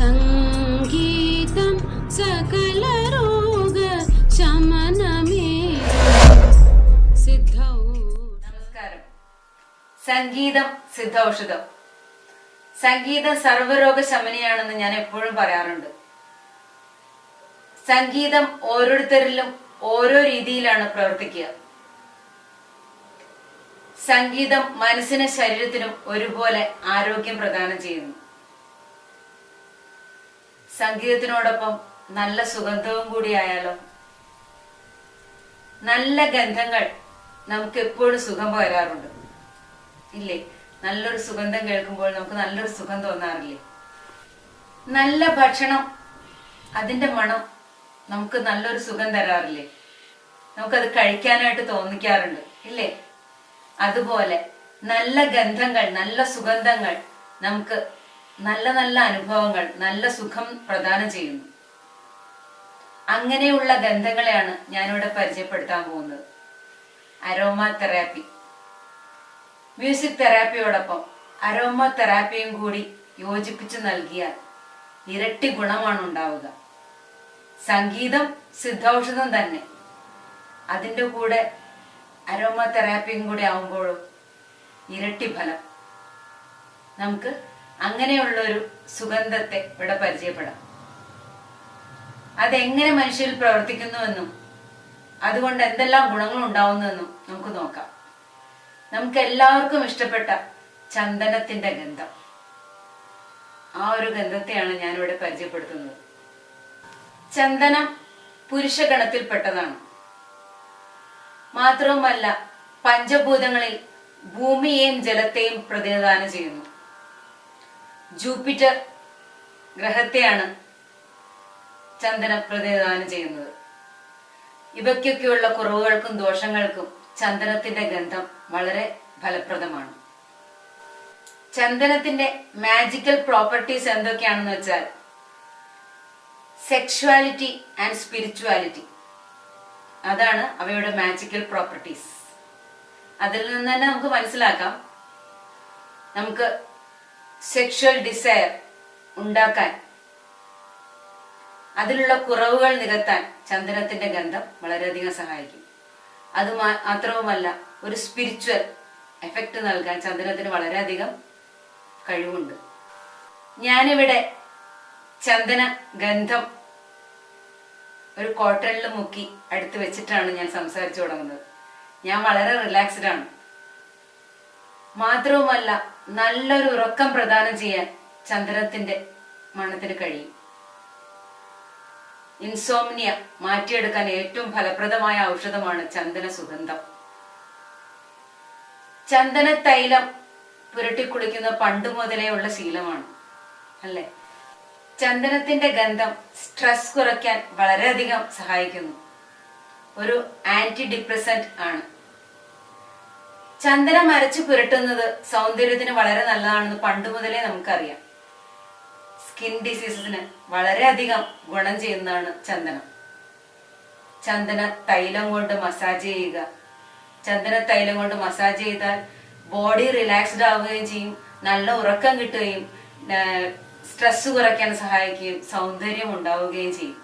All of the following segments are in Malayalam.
സംഗീതം സകലരോഗ ശമനമേ. സിദ്ധൗ നമസ്കാരം. സംഗീതം സിദ്ധൌഷധം. സംഗീതം സർവരോഗ ശമനിയാണെന്ന് ഞാൻ എപ്പോഴും പറയാറുണ്ട്. സംഗീതം ഓരോരുത്തരിലും ഓരോ രീതിയിലാണ് പ്രവർത്തിക്കുക. സംഗീതം മനസ്സിനും ശരീരത്തിനും ഒരുപോലെ ആരോഗ്യം പ്രദാനം ചെയ്യുന്നു. സംഗീതത്തിനോടൊപ്പം നല്ല സുഗന്ധവും കൂടിയായാലോ നല്ല ഗന്ധങ്ങൾ നമുക്ക് എപ്പോഴും സുഖം വരാറുണ്ട് ഇല്ലേ? നല്ലൊരു സുഗന്ധം കേൾക്കുമ്പോൾ നമുക്ക് നല്ലൊരു സുഖം തോന്നാറില്ലേ? നല്ല ഭക്ഷണം അതിന്റെ മണം നമുക്ക് നല്ലൊരു സുഖം തരാറില്ലേ? നമുക്കത് കഴിക്കാനായിട്ട് തോന്നിക്കാറുണ്ട് ഇല്ലേ? അതുപോലെ നല്ല ഗന്ധങ്ങൾ നല്ല സുഗന്ധങ്ങൾ നമുക്ക് നല്ല നല്ല അനുഭവങ്ങൾ നല്ല സുഖം പ്രദാനം ചെയ്യുന്നു. അങ്ങനെയുള്ള ഗന്ധങ്ങളെയാണ് ഞാനിവിടെ പരിചയപ്പെടുത്താൻ പോകുന്നത്. അരോമ തെറാപ്പി മ്യൂസിക് തെറാപ്പിയോടൊപ്പം അരോമ തെറാപ്പിയും കൂടി യോജിപ്പിച്ചു നൽകിയാൽ ഇരട്ടി ഗുണമാണ് ഉണ്ടാവുക. സംഗീതം സിദ്ധൌഷധം തന്നെ. അതിന്റെ കൂടെ അരോമ തെറാപ്പിയും കൂടി ആവുമ്പോഴും ഇരട്ടി ഫലം. നമുക്ക് അങ്ങനെയുള്ളൊരു സുഗന്ധത്തെ ഇവിടെ പരിചയപ്പെടാം. അതെങ്ങനെ മനുഷ്യരിൽ പ്രവർത്തിക്കുന്നുവെന്നും അതുകൊണ്ട് എന്തെല്ലാം ഗുണങ്ങൾ ഉണ്ടാവുന്നുവെന്നും നമുക്ക് നോക്കാം. നമുക്ക് എല്ലാവർക്കും ഇഷ്ടപ്പെട്ട ചന്ദനത്തിന്റെ ഗന്ധം. ആ ഒരു ഗന്ധത്തെയാണ് ഞാനിവിടെ പരിചയപ്പെടുത്തുന്നത്. ചന്ദനം പുരുഷഗണത്തിൽപ്പെട്ടതാണ്. മാത്രവുമല്ല പഞ്ചഭൂതങ്ങളിൽ ഭൂമിയെയും ജലത്തെയും പ്രതിനിധാനം ചെയ്യുന്നു. ജൂപ്പിറ്റർ ഗ്രഹത്തെയാണ് ചന്ദനം പ്രതിനിധാനം ചെയ്യുന്നത്. ഇവയ്ക്കൊക്കെയുള്ള കുറവുകൾക്കും ദോഷങ്ങൾക്കും ചന്ദനത്തിന്റെ ഗന്ധം വളരെ ഫലപ്രദമാണ്. ചന്ദനത്തിന്റെ മാജിക്കൽ പ്രോപ്പർട്ടീസ് എന്തൊക്കെയാണെന്ന് വെച്ചാൽ സെക്ഷുവാലിറ്റി ആൻഡ് സ്പിരിച്വാലിറ്റി അതാണ് അവയുടെ മാജിക്കൽ പ്രോപ്പർട്ടീസ് അതിൽ നിന്ന് തന്നെ നമുക്ക് മനസ്സിലാക്കാം. നമുക്ക് സെക്ഷുവൽ ഡിസയർ ഉണ്ടാക്കാൻ. അതിലുള്ള കുറവുകൾ നികത്താൻ ചന്ദനത്തിന്റെ ഗന്ധം വളരെയധികം സഹായിക്കും. അത് മാത്രവുമല്ല ഒരു സ്പിരിച്വൽ എഫക്റ്റ് നൽകാൻ ചന്ദനത്തിന് വളരെയധികം കഴിവുണ്ട്. ഞാനിവിടെ ചന്ദന ഗന്ധം ഒരു കോട്ടണിൽ മുക്കി അടുത്ത് വെച്ചിട്ടാണ് ഞാൻ സംസാരിച്ചു തുടങ്ങുന്നത്. ഞാൻ വളരെ റിലാക്സ്ഡ് ആണ്. മാത്രവുമല്ല നല്ലൊരു ഉറക്കം പ്രദാനം ചെയ്യാൻ ചന്ദ്രത്തിന്റെ മണത്തിന് കഴിയും. ഇൻസോംനിയ മാറ്റിയെടുക്കാൻ ഏറ്റവും ഫലപ്രദമായ ഔഷധമാണ് ചന്ദന സുഗന്ധം. ചന്ദന തൈലം പുരട്ടി കുളിക്കുന്ന പണ്ട് ഉള്ള ശീലമാണ് അല്ലെ? ചന്ദനത്തിന്റെ ഗന്ധം സ്ട്രെസ് കുറയ്ക്കാൻ വളരെയധികം സഹായിക്കുന്നു. ഒരു ആന്റി ഡിപ്രസന്റ് ആണ്. ചന്ദനം അരച്ച് പുരട്ടുന്നത് സൗന്ദര്യത്തിന് വളരെ നല്ലതാണെന്ന് പണ്ട് മുതലേ നമുക്കറിയാം. സ്കിൻ ഡിസീസസിന് വളരെയധികം ഗുണം ചെയ്യുന്നതാണ് ചന്ദനം. ചന്ദന തൈലം കൊണ്ട് മസാജ് ചെയ്യുക. ചന്ദന തൈലം കൊണ്ട് മസാജ് ചെയ്താൽ ബോഡി റിലാക്സ്ഡ് ആവുകയും ചെയ്യും നല്ല ഉറക്കം കിട്ടുകയും സ്ട്രെസ് കുറയ്ക്കാൻ സഹായിക്കുകയും സൗന്ദര്യം ഉണ്ടാവുകയും ചെയ്യും.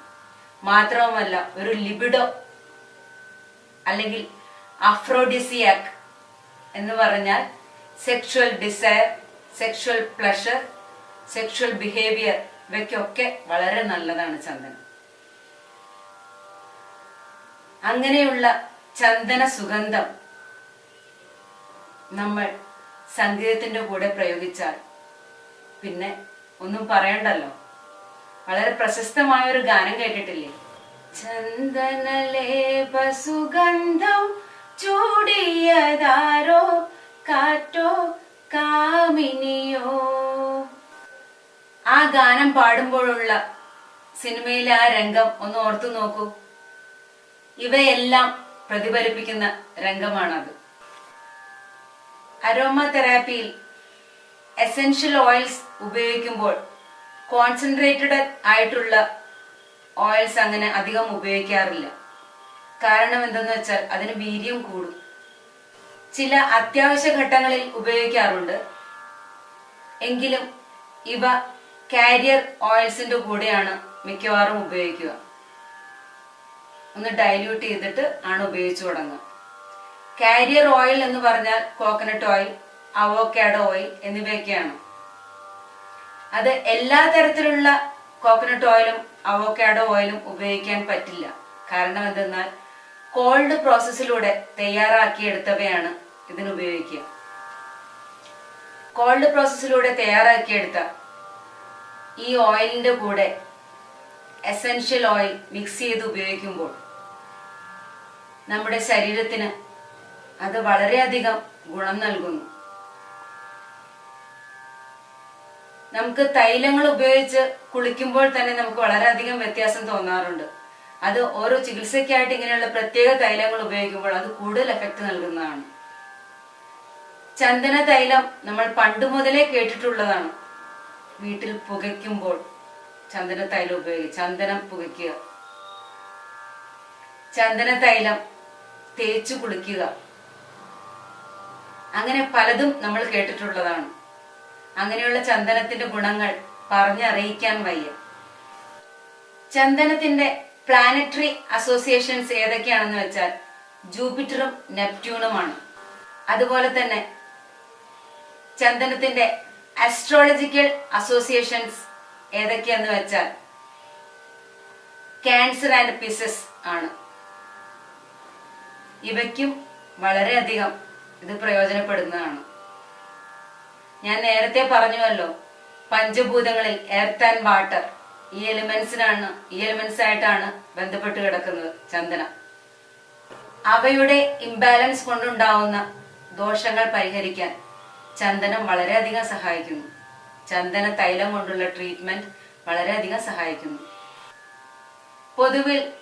മാത്രവുമല്ല ഒരു ലിബിഡോ അല്ലെങ്കിൽ അഫ്രോഡിസിയാക് എന്ന് പറഞ്ഞാൽ sexual desire sexual pleasure sexual behaviour ഇവയ്ക്കൊക്കെ വളരെ നല്ലതാണ് ചന്ദനം. അങ്ങനെയുള്ള ചന്ദന സുഗന്ധം നമ്മൾ സംഗീതത്തിന്റെ കൂടെ പ്രയോഗിച്ചാൽ പിന്നെ ഒന്നും പറയണ്ടല്ലോ. വളരെ പ്രശസ്തമായ ഒരു ഗാനം കേട്ടിട്ടില്ലേ? ചന്ദനലേപ സുഗന്ധം ചൂടിയതാരോ കാറ്റോ കാമിനിയോ? ആ ഗാനം പാടുമ്പോഴുള്ള സിനിമയിലെ ആ രംഗം ഒന്ന് ഓർത്തു നോക്കൂ. ഇവയെല്ലാം പ്രതിഫലിപ്പിക്കുന്ന രംഗമാണത്. അരോമ തെറാപ്പിയിൽ എസെൻഷ്യൽ ഓയിൽസ് ഉപയോഗിക്കുമ്പോൾ കോൺസെൻട്രേറ്റഡ് ആയിട്ടുള്ള ഓയിൽസ് അങ്ങനെ അധികം ഉപയോഗിക്കാറില്ല. കാരണം എന്തെന്ന് വെച്ചാൽ അതിന് വീര്യം കൂടും. ചില അത്യാവശ്യ ഘട്ടങ്ങളിൽ ഉപയോഗിക്കാറുണ്ട്. എങ്കിലും ഇവ കാരിയർ ഓയിൽസിന്റെ കൂടെയാണ് മിക്കവാറും ഉപയോഗിക്കുക. ഒന്ന് ഡൈല്യൂട്ട് ചെയ്തിട്ട് ആണ് ഉപയോഗിച്ചു തുടങ്ങുക. കാരിയർ ഓയിൽ എന്ന് പറഞ്ഞാൽ കോക്കനട്ട് ഓയിൽ അവോക്കാഡോ ഓയിൽ എന്നിവയൊക്കെയാണ്. അത് എല്ലാ തരത്തിലുള്ള കോക്കനട്ട് ഓയിലും അവോക്കാഡോ ഓയിലും ഉപയോഗിക്കാൻ പറ്റില്ല. കാരണം എന്തെന്നാൽ കോൾഡ് പ്രോസസ്സിലൂടെ തയ്യാറാക്കിയെടുത്തവയാണ് ഇതിന് ഉപയോഗിക്കുക കോൾഡ് പ്രോസസ്സിലൂടെ തയ്യാറാക്കിയെടുത്ത ഈ ഓയിലിന്റെ കൂടെ എസൻഷ്യൽ ഓയിൽ മിക്സ് ചെയ്ത് ഉപയോഗിക്കുമ്പോൾ നമ്മുടെ ശരീരത്തിന് അത് വളരെയധികം ഗുണം നൽകുന്നു. നമുക്ക് തൈലങ്ങൾ ഉപയോഗിച്ച് കുളിക്കുമ്പോൾ തന്നെ നമുക്ക് വളരെയധികം വ്യത്യാസം തോന്നാറുണ്ട്. അത് ഓരോ ചികിത്സയ്ക്കായിട്ട് ഇങ്ങനെയുള്ള പ്രത്യേക തൈലങ്ങൾ ഉപയോഗിക്കുമ്പോൾ അത് കൂടുതൽ എഫക്റ്റ് നൽകുന്നതാണ്. ചന്ദന തൈലം നമ്മൾ പണ്ട് മുതലേ കേട്ടിട്ടുള്ളതാണ്. വീട്ടിൽ പുകയ്ക്കുമ്പോൾ ചന്ദന തൈലം ഉപയോഗിക്കുക. ചന്ദനം പുകയ്ക്കുക. ചന്ദന തൈലം തേച്ചു കുളിക്കുക. അങ്ങനെ പലതും നമ്മൾ കേട്ടിട്ടുള്ളതാണ്. അങ്ങനെയുള്ള ചന്ദനത്തിന്റെ ഗുണങ്ങൾ പറഞ്ഞറിയിക്കാൻ വയ്യ. ചന്ദനത്തിന്റെ പ്ലാനറ്ററി അസോസിയേഷൻസ് ഏതൊക്കെയാണെന്ന് വെച്ചാൽ ജൂപ്പിറ്ററും നെപ്റ്റ്യൂണുമാണ്. അതുപോലെ തന്നെ ചന്ദനത്തിന്റെ അസ്ട്രോളജിക്കൽ അസോസിയേഷൻസ് ഏതൊക്കെയാന്ന് വെച്ചാൽ ക്യാൻസർ ആൻഡ് പിസസ് ആണ്. ഇവയ്ക്കും വളരെയധികം ഇത് പ്രയോജനപ്പെടുന്നതാണ്. ഞാൻ നേരത്തെ പറഞ്ഞുവല്ലോ പഞ്ചഭൂതങ്ങളിൽ എർത്ത് ആൻഡ് വാട്ടർ ഈ എലിമെന്റ്സിനാണ് ഈ എലിമെന്റ്സ് ആയിട്ടാണ് ബന്ധപ്പെട്ട് കിടക്കുന്നത് ചന്ദനം. അവയുടെ ഇംബാലൻസ് കൊണ്ടുണ്ടാവുന്ന ദോഷങ്ങൾ പരിഹരിക്കാൻ ചന്ദനം വളരെയധികം സഹായിക്കുന്നു. ചന്ദന തൈലം കൊണ്ടുള്ള ട്രീറ്റ്മെന്റ് വളരെയധികം സഹായിക്കുന്നു. പൊതുവിൽ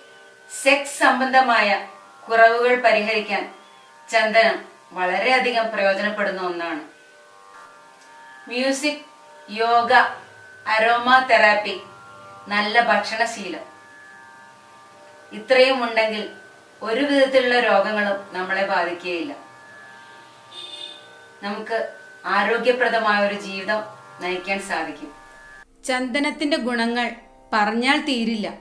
സെക്സ് സംബന്ധമായ കുറവുകൾ പരിഹരിക്കാൻ ചന്ദനം വളരെയധികം പ്രയോജനപ്പെടുന്ന ഒന്നാണ്. മ്യൂസിക് യോഗ അരോമ തെറാപ്പി നല്ല ഭക്ഷണശീലം. ഇത്രയും ഉണ്ടെങ്കിൽ ഒരു വിധത്തിലുള്ള രോഗങ്ങളും നമ്മളെ ബാധിക്കുകയില്ല. നമുക്ക് ആരോഗ്യപ്രദമായ ഒരു ജീവിതം നയിക്കാൻ സാധിക്കും. ചന്ദനത്തിന്റെ ഗുണങ്ങൾ പറഞ്ഞാൽ തീരില്ല.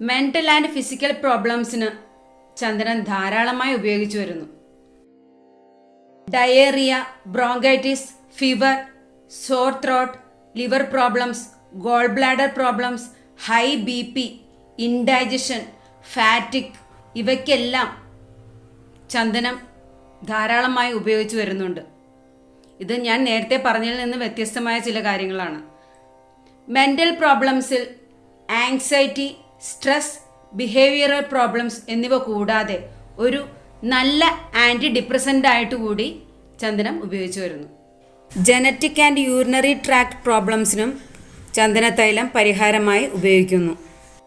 മെന്റൽ ആൻഡ് ഫിസിക്കൽ പ്രോബ്ലംസിന് ചന്ദനം ധാരാളമായി ഉപയോഗിച്ചു വരുന്നു. Diarrhoea bronchitis fever sore throat liver problems gallbladder problems high B P indigestion fatigue ഇവയ്ക്കെല്ലാം ചന്ദനം ധാരാളമായി ഉപയോഗിച്ചു വരുന്നുണ്ട്. ഇത് ഞാൻ നേരത്തെ പറഞ്ഞതിൽ നിന്ന് വ്യത്യസ്തമായ ചില കാര്യങ്ങളാണ്. മെന്റൽ പ്രോബ്ലംസിൽ ആങ്സൈറ്റി സ്ട്രെസ് ബിഹേവിയറൽ പ്രോബ്ലംസ് എന്നിവ കൂടാതെ ഒരു നല്ല ആന്റി ഡിപ്രസന്റ് ആയിട്ട് കൂടി ചന്ദനം ഉപയോഗിച്ചു വരുന്നു. ജനറ്റിക് ആൻഡ് യൂറിനറി ട്രാക്ട് പ്രോബ്ലംസിനും ചന്ദന തൈലം പരിഹാരമായി ഉപയോഗിക്കുന്നു.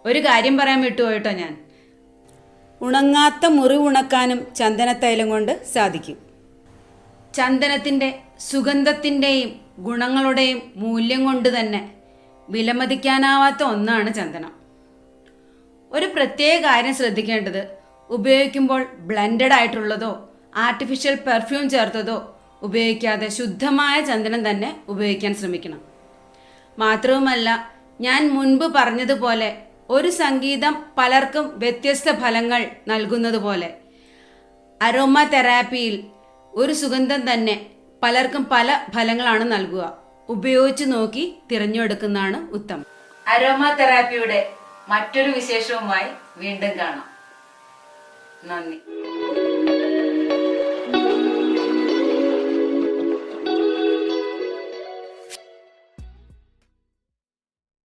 ഒരു കാര്യം പറയാൻ വിട്ടുപോയിട്ടോ ഞാൻ? ഉണങ്ങാത്ത മുറി ഉണക്കാനും ചന്ദന തൈലം കൊണ്ട് സാധിക്കും. ചന്ദനത്തിന്റെ സുഗന്ധത്തിന്റെയും ഗുണങ്ങളുടെയും മൂല്യം കൊണ്ട് തന്നെ വിലമതിക്കാനാവാത്ത ഒന്നാണ് ചന്ദനം. ഒരു പ്രത്യേക കാര്യം ശ്രദ്ധിക്കേണ്ടത് ഉപയോഗിക്കുമ്പോൾ ബ്ലെൻഡഡ് ആയിട്ടുള്ളതോ ആർട്ടിഫിഷ്യൽ പെർഫ്യൂം ചേർത്തതോ ഉപയോഗിക്കാതെ ശുദ്ധമായ ചന്ദനം തന്നെ ഉപയോഗിക്കാൻ ശ്രമിക്കണം. മാത്രവുമല്ല ഞാൻ മുൻപ് പറഞ്ഞതുപോലെ ഒരു സംഗീതം പലർക്കും വ്യത്യസ്ത ഫലങ്ങൾ നൽകുന്നത് പോലെ അരോമ തെറാപ്പിയിൽ ഒരു സുഗന്ധം തന്നെ പലർക്കും പല ഫലങ്ങളാണ് നൽകുക. ഉപയോഗിച്ച് നോക്കി തിരഞ്ഞെടുക്കുന്നതാണ് ഉത്തമം. അരോമ തെറാപ്പിയുടെ മറ്റൊരു വിശേഷവുമായി വീണ്ടും കാണാം. നന്ദി.